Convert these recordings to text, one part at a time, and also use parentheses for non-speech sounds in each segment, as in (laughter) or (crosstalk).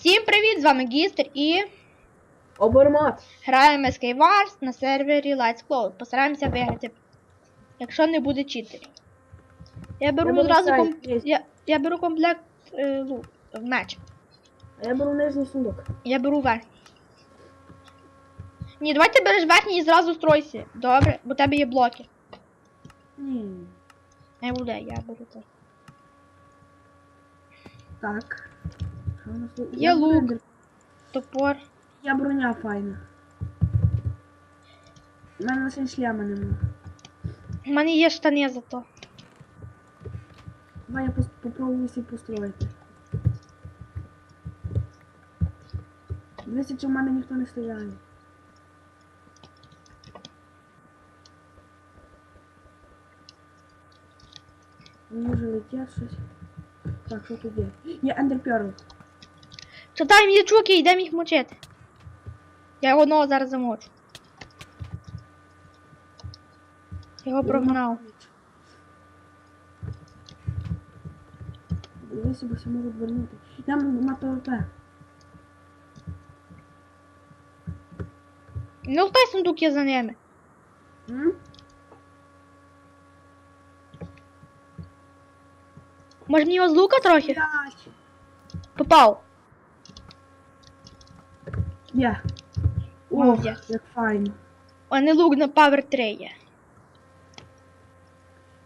Всім привіт! З вами Гістер і Обермат. граємо Skywars на сервері Lights Cloud. Постараємося виграти, якщо не буде читерів. Я беру Я одразу комп... я, я беру комплект е, лу... меч. А я беру нижній сундук. Я беру верхній. Ні, давай ти береш верхній і зразу стройся. Добре, бо в тебе є блоки. Ні. Не буде, я беру це. Так. У Я лук. Топор. Я броня файна. У мене лише шляма нема. У мене є штани зато. Давай я попробую всі построїти. Дивіться, чи в мене ніхто не стріляє. Може летять щось. Так, що тут є? Є ендерперл. Читай мені чуки, йдемо їх мочити. Я одного зараз замочу. Його прогнав. Дивися, бо всі можуть вернути. Там на ПВП. Ну, той сундук є за ними. М? Може мені його з лука трохи? Блядь. Попав. Є. Ох, Молодець. як файно. А не лук на Power 3 є.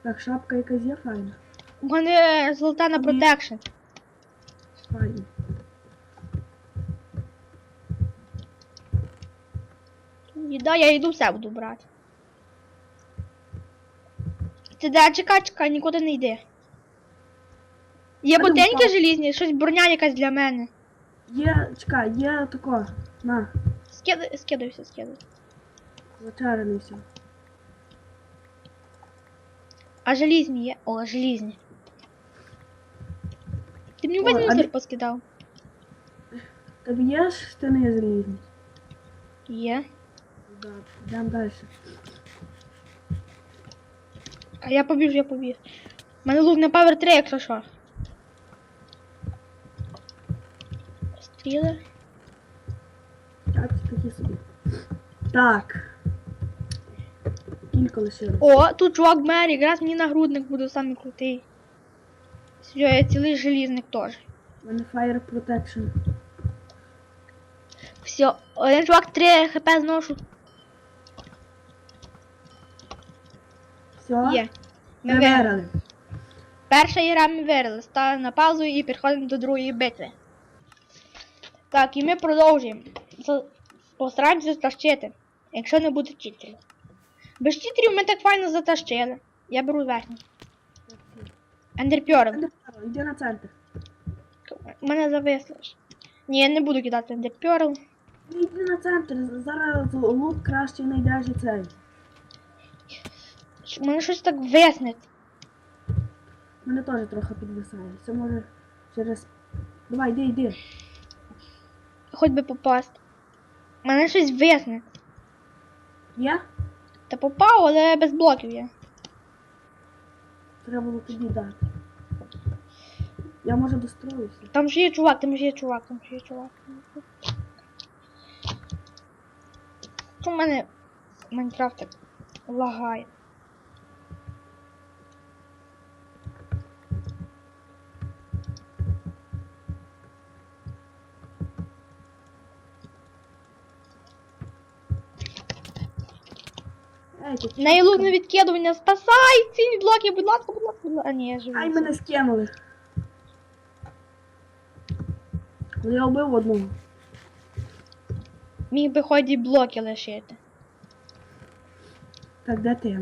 Так, шапка якась є файна. У мене золота на протекшн. Файна. І да, я йду все буду брати. Ти де чекай, чекай, нікуди не йди. Є Я думаю, ботинки желізні, щось броня якась для мене. Є, чекай, є тако. На, Скидай, скидайся, скидай. зачарений все. А желізні є? О, желізні. Ти мені весь а мусор поскидав. Тобі є ж штани залізні? Є. Да, йдемо далі. А я побіжу, я побіжу. У мене лук на Power 3, якщо що. Стріли. Так, такі собі. Так. Кілька лишилось. О, тут чувак мер, якраз мені нагрудник буде самий крутий. Все, я цілий желізник теж. У мене Fire Protection. Все, один чувак 3 хп зношу. Все? Є. Ми виграли. Перша гра ми виграли. Ставимо на паузу і переходимо до другої битви. Так, і ми продовжуємо. Постараємося затащити, якщо не буде читерів. Без читерів ми так файно затащили. Я беру верхній. Ендерпьорн. Ендерперл, Йди на центр. Мене зависло. ж. Ні, я не буду кидати ендерпьорл. Ну, Йди на центр, зараз лук краще знайдеш і цей. Мене щось так виснить. Мене теж трохи підвисає. Це може через. Давай, йди, йди. Хоч би попасти. Мене щось висне. Є? Та попав, але без блоків є. Треба було тобі дати. Я може достроюся. Там ж є чувак, там ж є чувак, там ж є чувак. Що в мене Майнкрафт лагає? Найлудне відкидування, спасай! Ці блоки, будь ласка, будь ласка, будь ласка. А ні, я живу. Ай, мене скинули. Ну, Я вбив одного. Міг би хоч і блоки лишити. Так, де ти?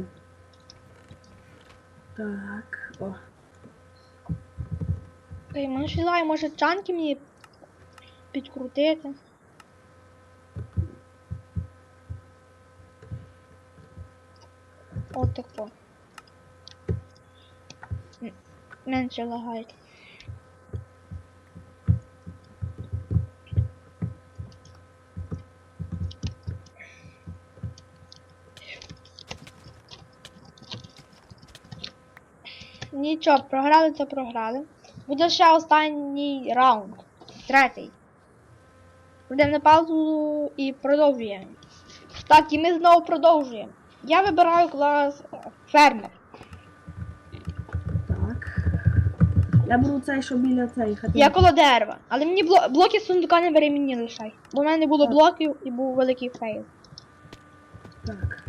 Так, о. Мене щось лагає, може чанки мені підкрутити. От тако. М- Менше лагають. Нічого, програли, то програли. Буде ще останній раунд. Третій. Йдемо на паузу і продовжуємо. Так, і ми знову продовжуємо. Я вибираю клас е, фермер. Так. Я беру цей, що біля цієї хати. Я коло дерева. Але мені бло- блоки з сундука не бери мені лишай. Бо в мене не було Так. блоків і був великий фейл. Так.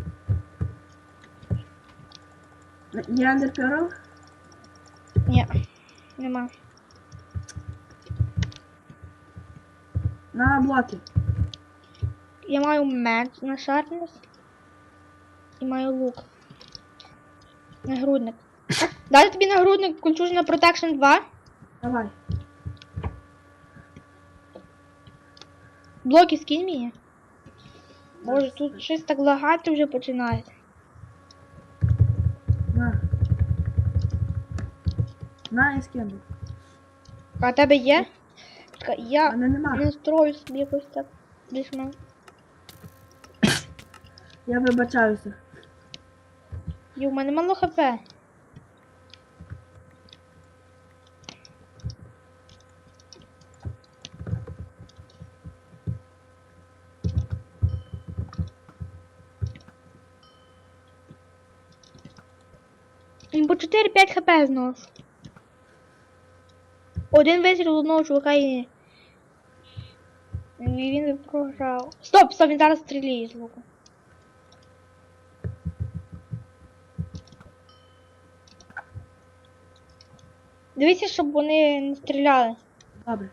Є андерперл? Ні, нема. На блоки. Я маю меч на шарпнес. І лук. Нагрудник. Дати тобі нагрудник кольчужна Protection 2. Давай. Блоки скинь мені. Боже, тут щось так лагати вже починає. На. На, я скину. А тебе є? Чекай, Я мене нема. настрою собі якось так. більш-менш. Я вибачаюся. Ю, в мене мало хп. По 4-5 хп зношу. Один вистріл одного чувака. І він програв. Стоп, стоп, він зараз стріляє з луку. Дивіться, щоб вони не стріляли. Добре.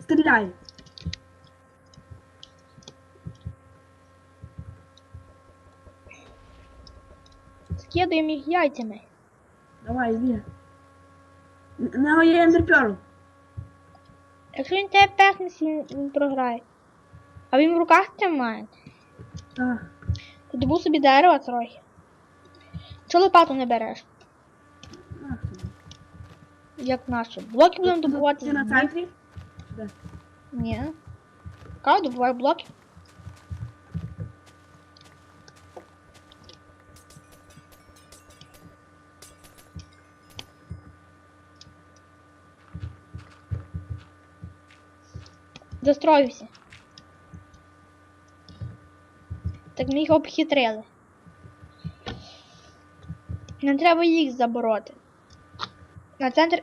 Стріляй. Скидуємо їх яйцями. Давай, йди. Нього є ендерперл. Якщо він тебе пехнеться, він, програє. А він в руках тримає. Так. Добув собі дерева трохи. Чого лопату не береш? Як нашу? Блоки будемо добувати. Ти на центрі? Де? Ні. Кав, добувай блоки. Достроївся. Так ми їх обхитрили. Не треба їх забороти. На центр.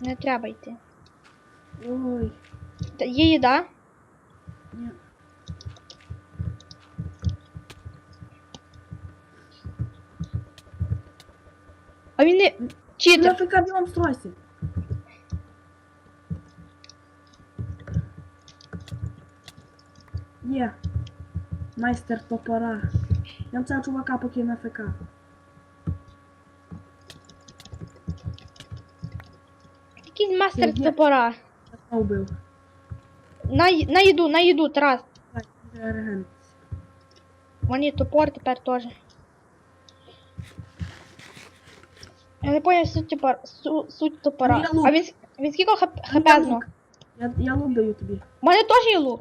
Не треба йти. Ой. Та Є їда? Ні. А він не. Читер. нафіка білом стройся. Є. Майстер топора. Я цього чувака поки на ФК. Якийсь мастер є. топора. Я вбив. На, ї- на їду, на їду, Тарас. Так, це реген. Мені топор тепер теж. Я не поняв суть топора. Су, суть топора. Ну. А він, с- він скільки хп, хп Я лук. Я, я лук даю тобі. У мене теж є лук.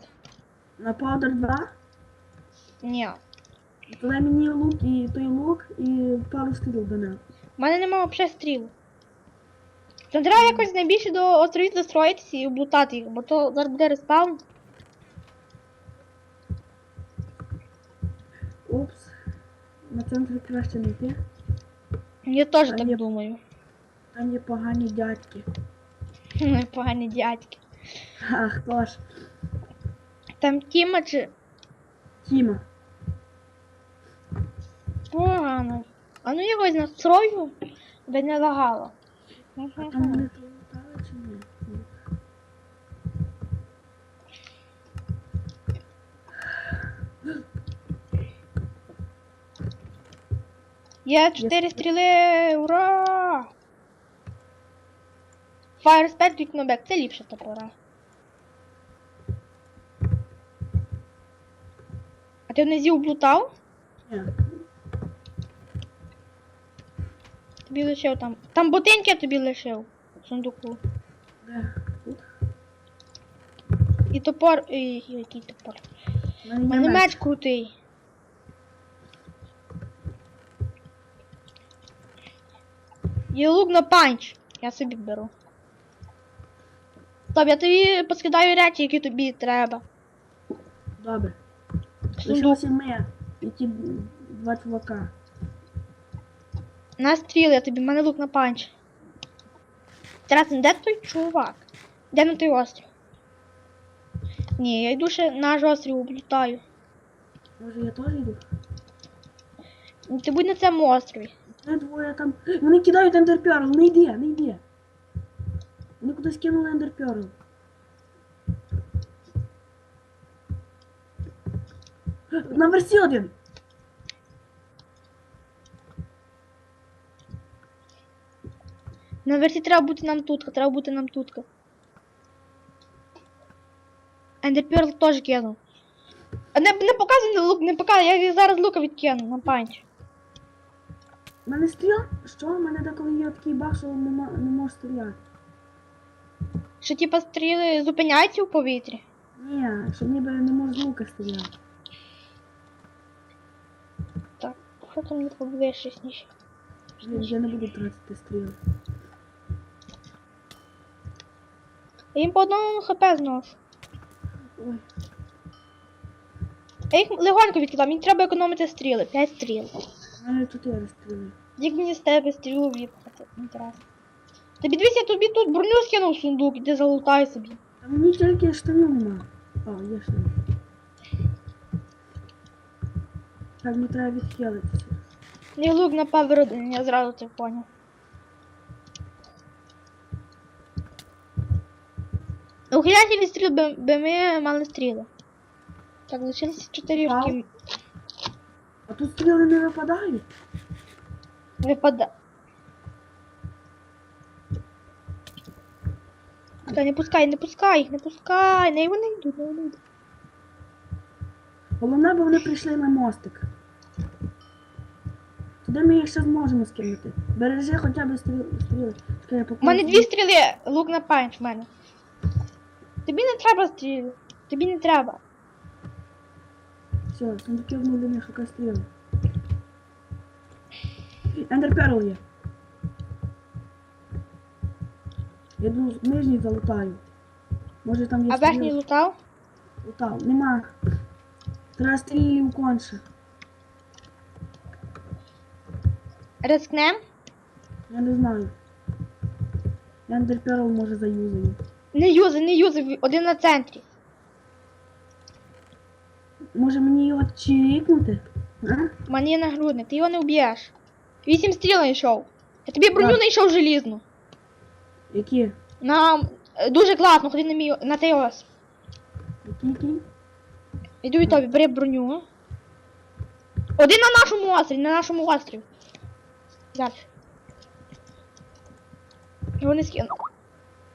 На паудер 2. Ні. Дай мені лук і той лук і пару стріл до нього. У мене немає взагалі стріл. Це треба якось найбільше до островів достроїтися і облутати їх, бо то зараз буде респаун. Упс. На центрі краще не йти. Я теж так є- думаю. Там є погані дядьки. (laughs) Погані дядьки. А хто ж? Там Тіма чи Тіма. погано. А ну якось настрою, би не лагало. А там вони то чи ні? Ні. Є чотири стріли, ура! Fire Spec вікнобек, це ліпше топора. А ти внизі облутав? Ні. Тобі лишив там. Там ботинки я тобі лишив в сундуку. Де? Тут? І топор. Ой, який топор. Мене У є мене меч. меч крутий. Є лук на панч. Я собі беру. Стоп, я тобі поскидаю речі, які тобі треба. Добре. Сундук. Лишилося ми і ті два чувака. На стріл, я тобі, в мене лук на панч. Інтересно, де той чувак? Де на той острів? Ні, я йду ще наш острів облітаю. Може я теж йду? Ти будь на цьому острові. Це двоє там. (gasps) Вони кидають ендерперл, не йди, не йди. Вони кудись кинули ендерперл. (gasps) Версі один. На версі треба бути нам тут, треба бути нам тут. Ендерперл теж кинув. А не, не показуй лук, не показуй, я зараз лука відкину на панч. У мене стріл? Що? У мене деколи є такий баг, що не, мо- не можу стріляти. Що типа стріли зупиняються у повітрі. Ні, що ніби не можу з лука стріляти. Так, що там не подвищить? Блін, я не буду тратити стріли. Я їм по одному хп зношу. Ой, Я їх легонько відкидав, мені треба економити стріли. 5 стріл. у мене чотири стріли. Як мені з тебе стрілу відпхати? Інтересно. Тобі дивись, я тобі тут броню скинув в сундук, іди залутай собі. Та мені тільки штанів нема. А, є штани. Так, мені треба відхилитися. Мій лук на павер я зразу це поняв. Ухиляйся від стріл, би, би ми мали стріли. Так, лишилися чотири штуки. А тут стріли не випадають. Випада. Та не пускай, не пускай їх, не пускай, не вони йдуть, не вони йдуть. Головне, бо вони прийшли на мостик. Туди ми їх ще зможемо скинути. Бережи хоча б стріли. У мене дві стріли, лук на панч в мене. Тобі не треба стріли. Тобі не треба. Все, сундуки нулі шукай стріли. Ендер Перл є. Я з нижній залутаю. Може там є А верхній лутав? Лутав. Нема. Треба стрілів конче. Рискнем? Я не знаю. Ендер Перл може заюзаю. Не юзи, не юзи, один на центрі. Може мені його чирікнути? А? У мене є нагрудник, ти його не вб'єш. Вісім стріл знайшов. Я тобі броню знайшов желізну. Які? На е, дуже класно, ходи на мій на той ос. Які? Які? Іду і тобі, бери броню. Один на нашому острові, на нашому острові. Зараз. Його не скину.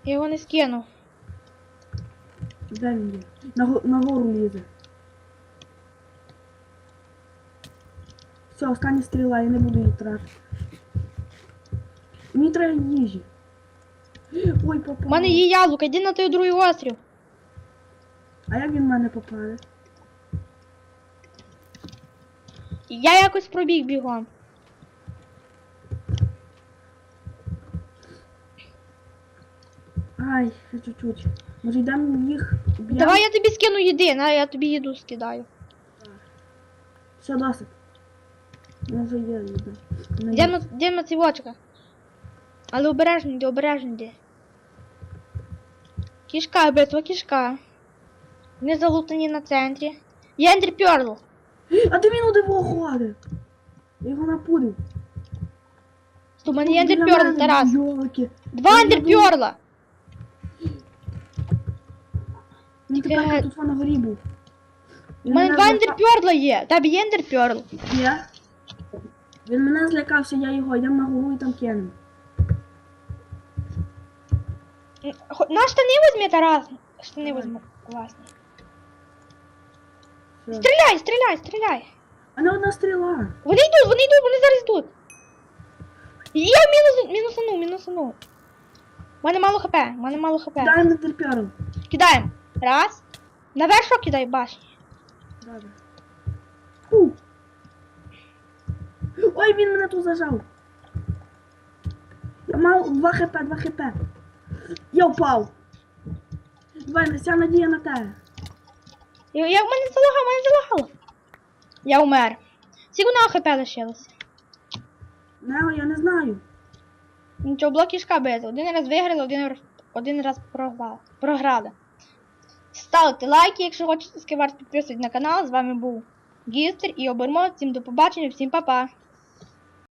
Я його не скину. Він є? На, на гору лізе. Все, остання стріла, я не буду її тратити. Мені треба їжі. Ой, попав. У мене є яблука, йди на той другий острів. А як він в мене попаде? Я якось пробіг бігом. Ай, ще чуть-чуть. Може йдемо їх б'ємо? Давай я тобі скину їди, на я тобі їду скидаю. Все, досить. Вже є їда. Не Йдемо, є. йдемо на цівочка. Але обережно йди, обережно йди. Кішка, битва, кішка. Не залутані на центрі. Є ендерперл. А ти він удиво ходить. Я його напудив. У мене є ендерперл, Тарас. Йолки. Два Я ендерперла. Тільки- тепер тут на горі був. У мене два ендерперла є. Тебе є ендерперл. Є. Він мене злякався, я його йдемо на гору і там кинемо. Хо- На штани візьми, Тарас. Штани візьму. Класні. Все. Стріляй, стріляй, стріляй. А не одна стріла. Вони йдуть, вони йдуть, вони зараз йдуть. Я мінус, мінусану, мінусану. У мене мало хп, у мене мало хп. Дай на терпяру. Кидаємо. Раз. Наверх що кидай башні. Добре. Ой, він мене тут зажав. Я мав 2 хп, 2 хп. Я впав. Давай, вся надія на тебе. Як в мене залагало, в мене залагало. Я умер. Скільки на ХП лишилося? Нео, я не знаю. Нічого, блоки шкаби. Один раз виграли, один раз, один раз програли. програли. Ставте лайки, якщо хочете скивати, підписуйтесь на канал. З вами був Гістер і Обермо. Всім до побачення, всім па-па.